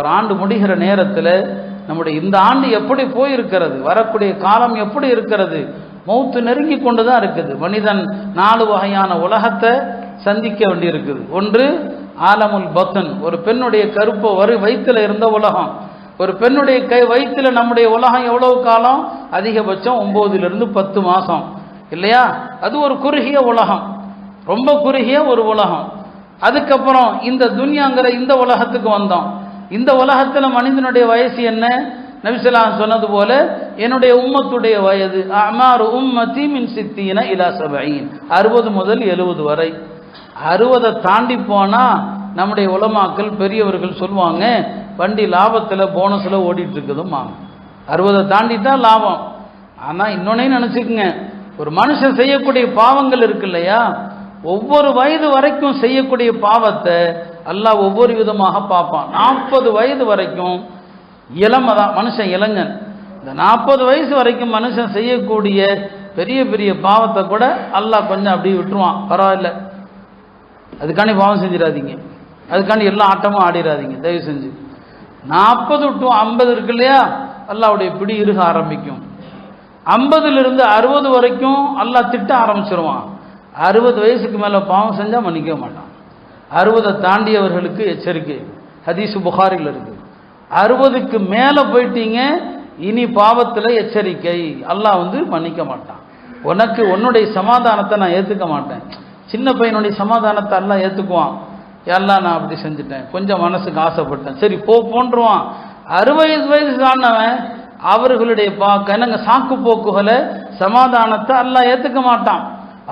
ஒரு ஆண்டு முடிகிற நேரத்தில் நம்முடைய இந்த ஆண்டு எப்படி போயிருக்கிறது வரக்கூடிய காலம் எப்படி இருக்கிறது மௌத்து நெருங்கி கொண்டு தான் இருக்குது. மனிதன் நாலு வகையான உலகத்தை சந்திக்க வேண்டியிருக்குது. ஒன்று ஆலமுல் பத்தன் ஒரு பெண்ணுடைய கருப்பை வரு வயிற்றில் இருந்த உலகம். ஒரு பெண்ணுடைய கை வயிற்றில் நம்முடைய உலகம் எவ்வளவு காலம்? அதிகபட்சம் ஒம்போதிலிருந்து பத்து மாதம் இல்லையா? அது ஒரு குறுகிய உலகம். ரொம்ப குறுகிய ஒரு உலகம். அதுக்கப்புறம் இந்த துன்யாங்கிற இந்த உலகத்துக்கு வந்தோம். இந்த உலகத்தில் மனிதனுடைய வயசு என்ன? நபிசலாம் சொன்னது போல என்னுடைய உம்மத்துடைய வயது அமாறு உம்மத்தி மின் சித்தின இலா சபையின். அறுபது முதல் எழுபது வரை. அறுபதை தாண்டி போனால் நம்முடைய உலமாக்கள் பெரியவர்கள் சொல்லுவாங்க வண்டி லாபத்தில் போனஸில் ஓடிட்டு இருக்குதும்மாங்க அறுபதை தாண்டி தான் லாபம். ஆனால் இன்னொன்னே நினச்சிக்கோங்க ஒரு மனுஷன் செய்யக்கூடிய பாவங்கள் இருக்கு இல்லையா? ஒவ்வொரு வயது வரைக்கும் செய்யக்கூடிய பாவத்தை அல்லாஹ் ஒவ்வொரு விதமாக பார்ப்பான். நாற்பது வயது வரைக்கும் இளமை தான் மனுஷன் இளைஞன். இந்த நாற்பது வயசு வரைக்கும் மனுஷன் செய்யக்கூடிய பெரிய பெரிய பாவத்தை கூட அல்லாஹ் கொஞ்சம் அப்படியே விட்டுருவான். பரவாயில்ல. அதுக்காண்டி பாவம் செஞ்சிடாதீங்க. அதுக்காண்டி எல்லா ஆட்டமும் ஆடிடாதீங்க தயவு செஞ்சு. நாற்பது டு ஐம்பது இருக்கு இல்லையா? அல்லாவுடைய பிடி இருக ஆரம்பிக்கும். ஐம்பதுலேருந்து அறுபது வரைக்கும் அல்லாஹ் திட்ட ஆரம்பிச்சிருவான். அறுபது வயசுக்கு மேலே பாவம் செஞ்சால் மன்னிக்க மாட்டான். அறுபதை தாண்டியவர்களுக்கு எச்சரிக்கை. ஹதீஸு புகாரில் இருக்குது அறுபதுக்கு மேலே போயிட்டீங்க இனி பாவத்தில் எச்சரிக்கை. அல்லாஹ் வந்து மன்னிக்க மாட்டான். உனக்கு உன்னுடைய சமாதானத்தை நான் ஏற்றுக்க மாட்டேன். சின்ன பையனுடைய சமாதானத்தை எல்லாம் ஏற்றுக்குவான் எல்லாம் நான் அப்படி செஞ்சுட்டேன். கொஞ்சம் மனசுக்கு ஆசைப்பட்டேன். சரி போ போன்றுவான். அறுபது வயசு தாண்டவன் அவர்களுடைய பா கனங்க சாக்கு போக்குகளை சமாதானத்தை எல்லாம் ஏற்றுக்க மாட்டான்.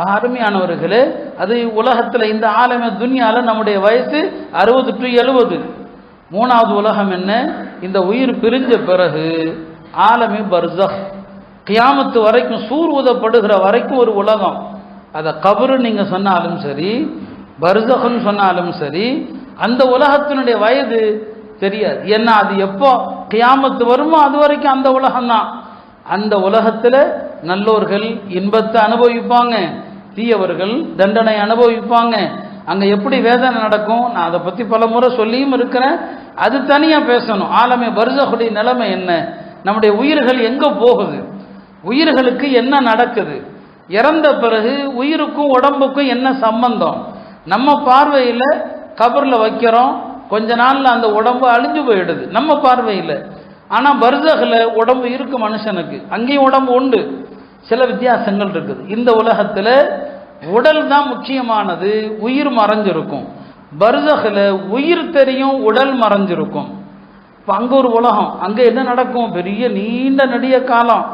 அருமையானவர்களே அது உலகத்தில் இந்த ஆலம துன்யால நம்முடைய வயசு அறுபது டு எழுபது. மூணாவது உலகம் என்ன? இந்த உயிர் பிரிஞ்ச பிறகு ஆலமி பர்சஹ் கியாமத்து வரைக்கும் சூர் ஊதப்படுகிற வரைக்கும் ஒரு உலகம். அதை கபரு நீங்கள் சொன்னாலும் சரி பர்சகன்னு சொன்னாலும் சரி அந்த உலகத்தினுடைய வயது தெரியாது. ஏன்னா அது எப்போ கியாமத்து வருமோ அது வரைக்கும் அந்த உலகம்தான். அந்த உலகத்தில் நல்லோர்கள் இன்பத்தை அனுபவிப்பாங்க. தீயவர்கள் தண்டனை அனுபவிப்பாங்க. அங்கே எப்படி வேதனை நடக்கும்? நான் அதை பற்றி பல முறை சொல்லியும் இருக்கிறேன். அது தனியாக பேசணும். ஆலமே பர்சகுடைய நிலைமை என்ன? நம்முடைய உயிர்கள் எங்கே போகுது? உயிர்களுக்கு என்ன நடக்குது? இறந்த பிறகு உயிருக்கும் உடம்புக்கும் என்ன சம்பந்தம்? நம்ம பார்வையில் கபரில் வைக்கிறோம். கொஞ்ச நாளில் அந்த உடம்பு அழிஞ்சு போயிடுது. நம்ம பார்வையில். ஆனால் பர்தகில் உடம்பு இருக்கு மனுஷனுக்கு. அங்கேயும் உடம்பு உண்டு. சில வித்தியாசங்கள் இருக்குது. இந்த உலகத்தில் உடல் தான் முக்கியமானது உயிர் மறைஞ்சிருக்கும். பருதகில் உயிர் தெரியும் உடல் மறைஞ்சிருக்கும். இப்போ அங்கே ஒரு உலகம் அங்கே என்ன நடக்கும்? பெரிய நீண்ட நெடிய காலம்.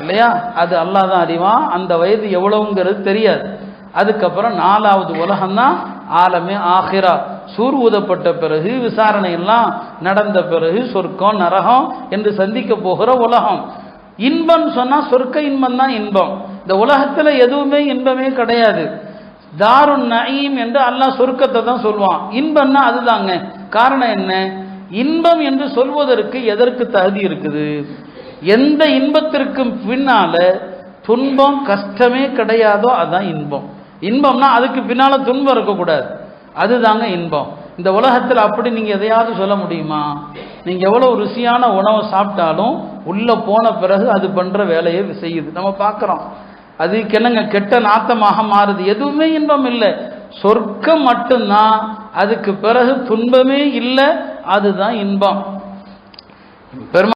இல்லையா? அது அல்லா தான் அறிவான் அந்த வயது எவ்வளவுங்கிறது தெரியாது. அதுக்கப்புறம் நாலாவது உலகம்தான் ஆலமே ஆஹிரா சூர் ஊதப்பட்ட பிறகு விசாரணை எல்லாம் நடந்த பிறகு சொர்க்கம் நரகம் என்று சந்திக்க போகிற உலகம். இன்பம் சொன்னால் சொர்க்க இன்பம் தான் இன்பம். இந்த உலகத்தில் எதுவுமே இன்பமே கிடையாது. தாரு நயீம் என்று அல்லாஹ் சொர்க்கத்தை தான் சொல்லுவான். இன்பம்னா அதுதாங்க. காரணம் என்ன? இன்பம் என்று சொல்வதற்கு எதற்கு தகுதி இருக்குது? எந்த இன்பத்திற்கும் பின்னால துன்பம் கஷ்டமே கிடையாதோ அதுதான் இன்பம். இன்பம்னா அதுக்கு பின்னால துன்பம் இருக்கக்கூடாது. அதுதாங்க இன்பம். இந்த உலகத்தில் அப்படி நீங்கள் எதையாவது சொல்ல முடியுமா? நீங்கள் எவ்வளோ ருசியான உணவை சாப்பிட்டாலும் உள்ளே போன பிறகு அது பண்ணுற வேலையை செய்யுது. நம்ம பார்க்குறோம். அது என்னங்க கெட்ட நாத்தமாக மாறுது. எதுவுமே இன்பம் இல்லை. சொர்க்கம் மட்டும்தான். அதுக்கு பிறகு துன்பமே இல்லை. அதுதான் இன்பம். பெருமா